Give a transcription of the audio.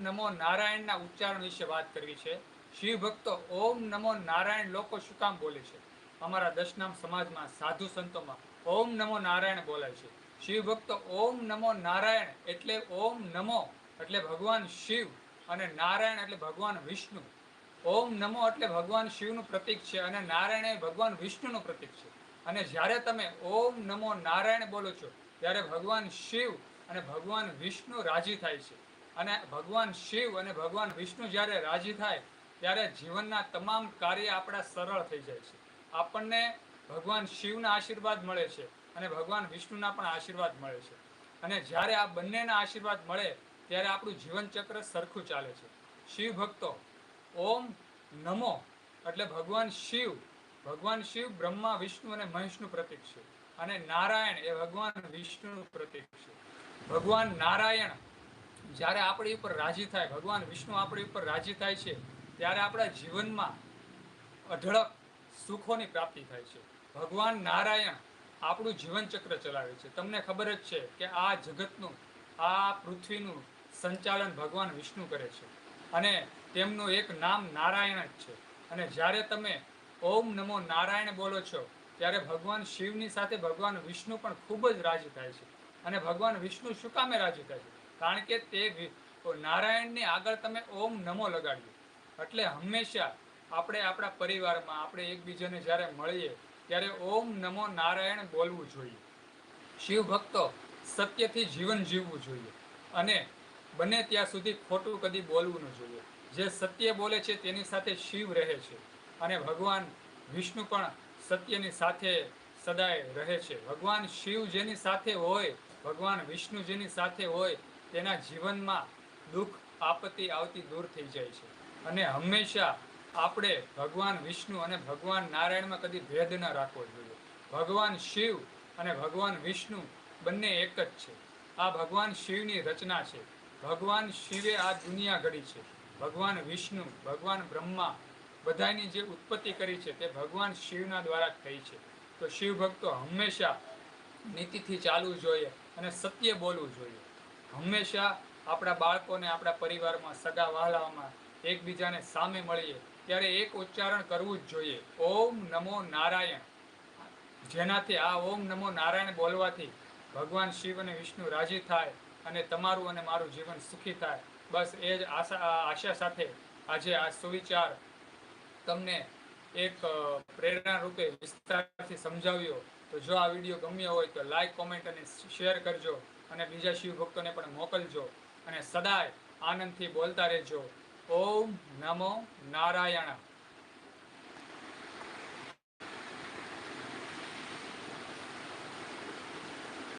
નમો નારાયણના ઉચ્ચારણ વિશે વાત કરવી છે. શિવ ભક્તો, ઓમ નમો નારાયણ, લોકો શું કામ બોલે છે? અમારા દશનામ સમાજમાં સાધુ સંતોમાં ઓમ નમો નારાયણ બોલાય છે. શિવ ભક્તો, ઓમ નમો નારાયણ એટલે ઓમ નમો, એટલે ભગવાન શિવ અને નારાયણ એટલે ભગવાન વિષ્ણુ. ઓમ નમો એટલે ભગવાન શિવનું પ્રતીક છે અને નારાયણ એ ભગવાન વિષ્ણુનું પ્રતીક છે. અને જ્યારે તમે ઓમ નમો નારાયણ બોલો છો, ત્યારે ભગવાન શિવ અને ભગવાન વિષ્ણુ રાજી થાય છે. અને ભગવાન શિવ અને ભગવાન વિષ્ણુ જ્યારે રાજી થાય, ત્યારે જીવનના તમામ કાર્ય આપણા સરળ થઈ જાય છે. આપણને ભગવાન શિવના આશીર્વાદ મળે છે અને ભગવાન વિષ્ણુના પણ આશીર્વાદ મળે છે. અને જ્યારે આ બંનેના આશીર્વાદ મળે, ત્યારે આપણું જીવનચક્ર સરખું ચાલે છે. શિવ ભક્તો, ઓમ નમો. એટલે ભગવાન શિવ ભગવાન શિવ બ્રહ્મા, વિષ્ણુ અને મહેશનું પ્રતીક છે. અને નારાયણ એ ભગવાન વિષ્ણુનું પ્રતીક છે. ભગવાન નારાયણ જ્યારે આપણી ઉપર રાજી થાય, ભગવાન વિષ્ણુ આપણી ઉપર રાજી થાય છે, ત્યારે આપણા જીવનમાં અઢળક સુખોની પ્રાપ્તિ થાય છે. ભગવાન નારાયણ આપણું જીવનચક્ર ચલાવે છે. તમને ખબર જ છે કે આ જગતનું, આ પૃથ્વીનું સંચાલન ભગવાન વિષ્ણુ કરે છે. અને તેમનું એક નામ નારાયણ જ છે. અને જ્યારે તમે ઓમ નમો નારાયણ બોલો છો, ત્યારે ભગવાન શિવની સાથે ભગવાન વિષ્ણુ પણ ખૂબ જ રાજી થાય છે. અને ભગવાન વિષ્ણુ શું કામે રાજી થાય છે? કારણ કે તે નારાયણની આગળ તમે ઓમ નમો લગાડ્યો એટલે હંમેશા આપણે આપણા પરિવારમાં આપણે એકબીજાને જ્યારે મળીએ ત્યારે ઓમ નમો નારાયણ બોલવું જોઈએ. શિવ ભક્તો સત્યથી જીવન જીવવું જોઈએ. અને બને ત્યાં સુધી ખોટું કદી બોલવું ન જોઈએ. જે સત્ય બોલે છે તેની સાથે શિવ રહે છે. અને ભગવાન વિષ્ણુ પણ સત્યની સાથે સદાય રહે છે. ભગવાન શિવ જેની સાથે હોય, ભગવાન વિષ્ણુ જેની સાથે હોય તેના જીવનમાં દુઃખ, આપત્તિ આવતી દૂર થઈ જાય છે. અને હંમેશા આપણે ભગવાન વિષ્ણુ અને ભગવાન નારાયણમાં કદી ભેદ ન રાખવો જોઈએ. ભગવાન શિવ અને ભગવાન વિષ્ણુ બંને એક જ છે. આ ભગવાન શિવની રચના છે. ભગવાન શિવે આ દુનિયા ઘડી છે. ભગવાન વિષ્ણુ, ભગવાન બ્રહ્મા બધાની જે ઉત્પત્તિ કરી છે તે ભગવાન શિવના દ્વારા થઈ છે. તો શિવ ભક્તો હંમેશા નીતિથી ચાલવું જોઈએ અને સત્ય બોલવું જોઈએ. હંમેશા આપણા બાળકોને, આપણા પરિવારમાં, સગા વહાલામાં એકબીજાને સામે મળીએ. ત્યારે એક ઉચ્ચારણ કરવું જ જોઈએ. ઓમ નમો નારાયણ. જેનાથી આ ઓમ નમો નારાયણ બોલવાથી ભગવાન શિવ અને વિષ્ણુ રાજી થાય અને તમારું અને મારું જીવન સુખી થાય. બસ એ જ આશા આશા સાથે આજે આ સુવિચાર તમને એક પ્રેરણા રૂપે વિસ્તારથી સમજાવ્યો. તો જો આ વીડિયો ગમ્યો હોય તો લાઈક, કોમેન્ટ અને શેર કરજો. અને બીજા શિવ ભક્તોને પણ મોકલજો અને સદાય આનંદથી બોલતા રહેજો. ઓમ નમો નારાયણ.